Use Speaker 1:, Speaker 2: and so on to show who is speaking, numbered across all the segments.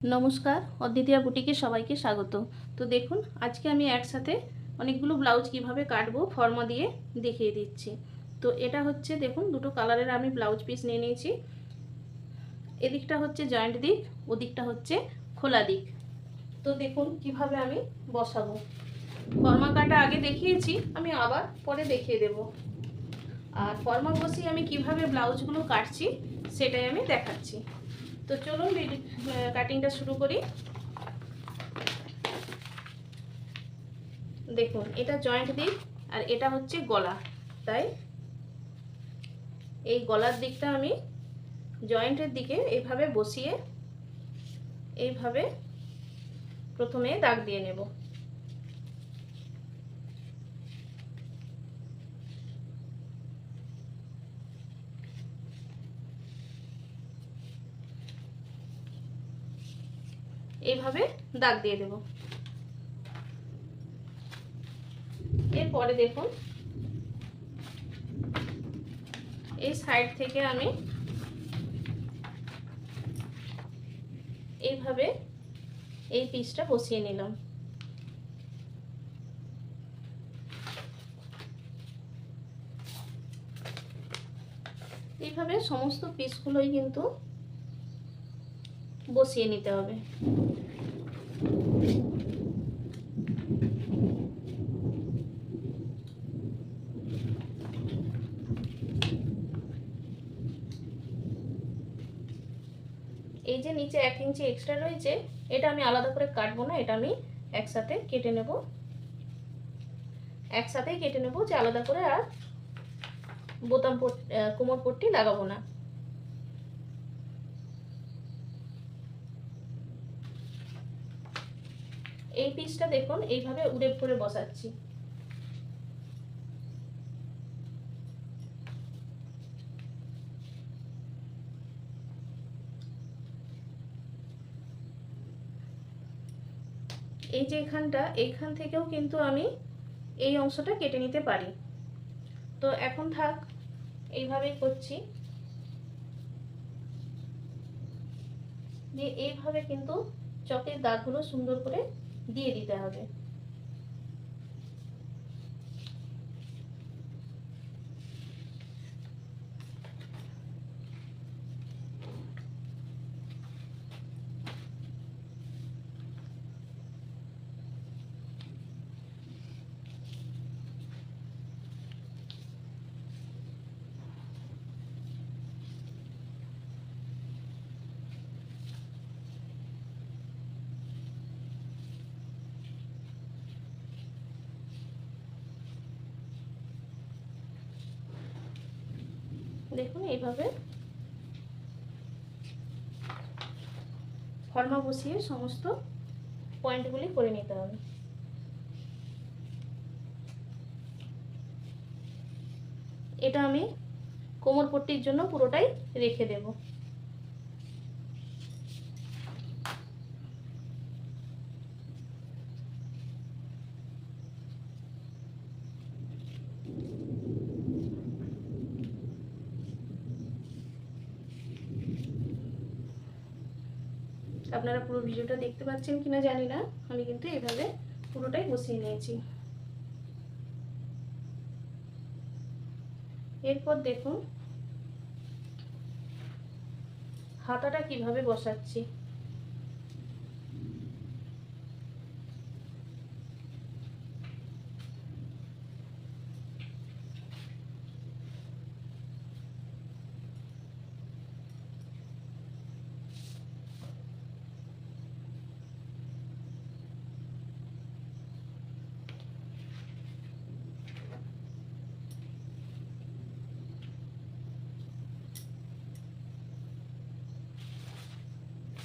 Speaker 1: নমস্কার, অদ্বিতীয়া বুটিকে সবাইকে স্বাগত। তো দেখুন, আজকে আমি একসাথে অনেকগুলো ব্লাউজ কীভাবে কাটবো, ফর্মা দিয়ে দেখিয়ে দিচ্ছি। তো এটা হচ্ছে, দেখুন, দুটো কালারের আমি ব্লাউজ পিস নিয়ে নিয়েছি। এদিকটা হচ্ছে জয়েন্ট দিক, ওদিকটা হচ্ছে খোলা দিক। তো দেখুন, কীভাবে আমি বসাবো। ফর্মা কাটা আগে দেখিয়েছি, আমি আবার পরে দেখিয়ে দেব। আর ফর্মা বসিয়ে আমি কীভাবে ব্লাউজগুলো কাটছি, সেটাই আমি দেখাচ্ছি। তো চলুন কাটিংটা শুরু করি। দেখুন, এটা জয়েন্ট দিক আর এটা হচ্ছে গলা, তাই? এই গলার দিকটা আমি জয়েন্টের দিকে এভাবে বসিয়ে এইভাবে প্রথমে দাগ দিয়ে নেব। এইভাবে দাগ দিয়ে দেব। এরপরে দেখুন, এই সাইড থেকে আমি এইভাবে এই পিসটা বসিয়ে নিলাম। এইভাবে সমস্ত পিসগুলোই কিন্তু বসিয়ে নিতে হবে। এই যে নিচে এক ইঞ্চি এক্সট্রা রয়েছে, এটা আমি আলাদা করে কাটবো না, এটা আমি একসাথে কেটে নেব। একসাথেই কেটে নেব যে আলাদা করে আর বোতাম কোমর পট্টি লাগাবো না। এই পিসটা দেখুন, এইভাবে উড়ে করে বসাচ্ছি। এই যে এখানটা এইখান থেকেও কিন্তু আমি এই অংশটা কেটে নিতে পারি। তো এখন থাক, এইভাবেই করছি। দিয়ে এইভাবে কিন্তু চকের দাগগুলো সুন্দর করে দিয়ে দিতে হবে দেখুন, এইভাবে ফর্মা বসিয়ে সমস্ত পয়েন্টগুলি করে নিতে হবে। এটা আমি কোমর পট্টির জন্য পুরোটাই রেখে দেব। আপনারা পুরো ভিডিওটা দেখতে পাচ্ছেন কিনা জানি না। আমি কিন্তু এভাবে পুরোটাই বসিয়ে নিয়েছি। এরপর দেখুন, হাতাটা কীভাবে বসাচ্ছি।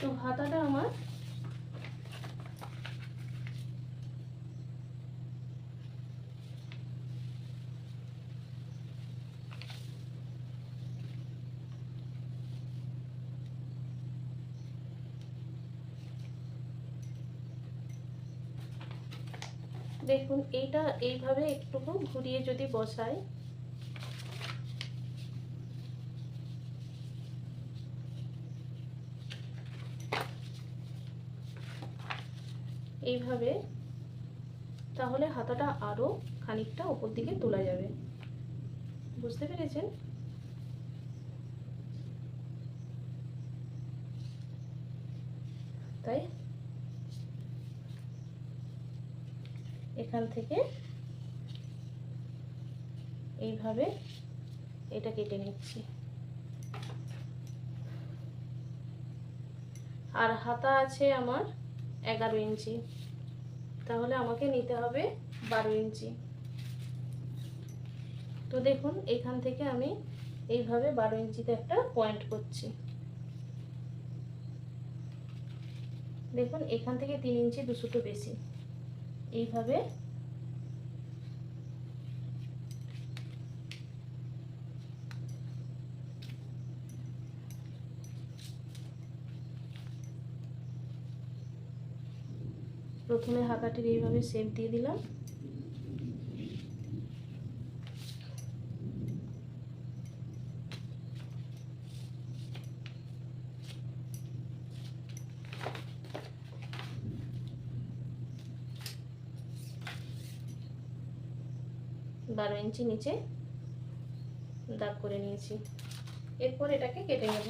Speaker 1: তো হাতাটা আমার। দেখুন এইটা এইভাবে একটুকু ঘুরিয়ে যদি বসাই এইভাবে, তাহলে হাতাটা আরও খানিকটা ওপর দিকে তোলা যাবে। বুঝতে পেরেছেন? তাই এখান থেকে এইভাবে এটা কেটে নিচ্ছি। আর হাতা আছে আমার এগারো ইঞ্চি। তাহলে আমাকে নিতে হবে বারো ইঞ্চি। তো দেখুন, এখান থেকে আমি এইভাবে বারো ইঞ্চিতে একটা পয়েন্ট করছি। দেখুন, এখান থেকে তিন ইঞ্চি দুশোটো বেশি। এইভাবে প্রথমে হাতাটির এইভাবে শেপ দিয়ে দিলাম। বারো ইঞ্চি নিচে দাগ করে নিয়েছি। এরপর এটাকে কেটে নেব।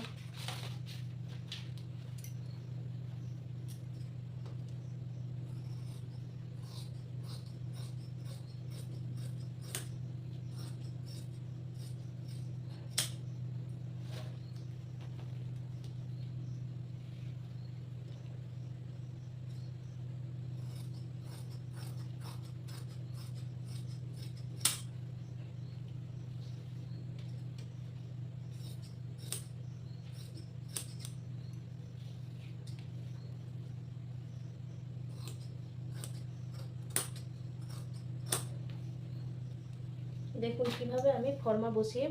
Speaker 1: দেখুন কীভাবে আমি ফর্মা বসিয়ে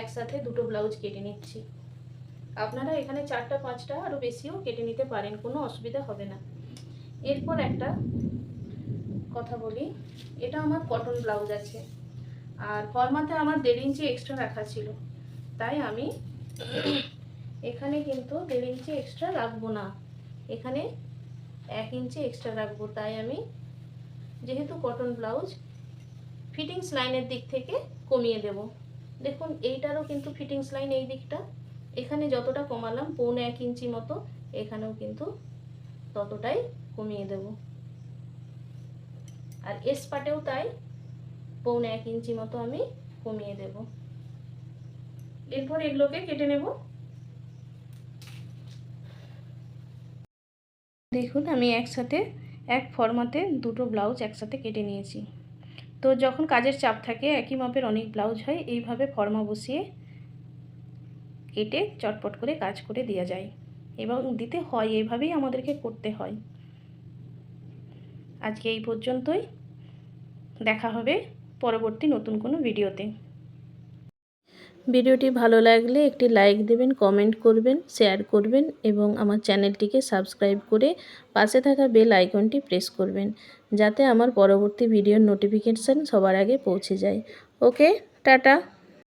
Speaker 1: একসাথে দুটো ব্লাউজ কেটে নিচ্ছি। আপনারা এখানে চারটা, পাঁচটা আরও বেশিও কেটে নিতে পারেন, কোনো অসুবিধা হবে না। এরপর একটা কথা বলি, এটা আমার কটন ব্লাউজ আছে। আর ফর্মাতে আমার দেড় ইঞ্চি এক্সট্রা রাখা ছিল। তাই আমি এখানে কিন্তু দেড় ইঞ্চি এক্সট্রা রাখব না। এখানে এক ইঞ্চি এক্সট্রা রাখব। তাই আমি যেহেতু কটন ব্লাউজ ফিটিংস লাইনের দিক থেকে কমিয়ে দেব। দেখুন, এইটারও কিন্তু ফিটিংস লাইন এই দিকটা। এখানে যতটা কমালাম, পৌনে এক ইঞ্চি মতো, এখানেও কিন্তু ততটাই কমিয়ে দেব। আর এস পাটেও তাই, পৌনে এক ইঞ্চি মতো আমি কমিয়ে দেব। এরপর এগুলোকে কেটে নেব। দেখুন, আমি একসাথে, এক ফর্মাতে দুটো ব্লাউজ একসাথে কেটে নিয়েছি। তো যখন কাজের চাপ থাকে, একই মাপের অনেক ব্লাউজ হয়, এইভাবে ফর্মা বসিয়ে কেটে চটপট করে কাজ করে দেওয়া যায়। এবং দিতে হয় এইভাবেই আমাদেরকে করতে হয়। আজকে এই পর্যন্তই। দেখা হবে পরবর্তী নতুন কোনো ভিডিওতে। ভিডিওটি ভালো লাগলে একটি লাইক দেবেন, কমেন্ট করবেন, শেয়ার করবেন এবং আমার চ্যানেলটিকে সাবস্ক্রাইব করে পাশে থাকা বেল আইকনটি প্রেস করবেন। যাতে আমার পরবর্তী ভিডিওর নোটিফিকেশান সবার আগে পৌঁছে যায়। Okay tata.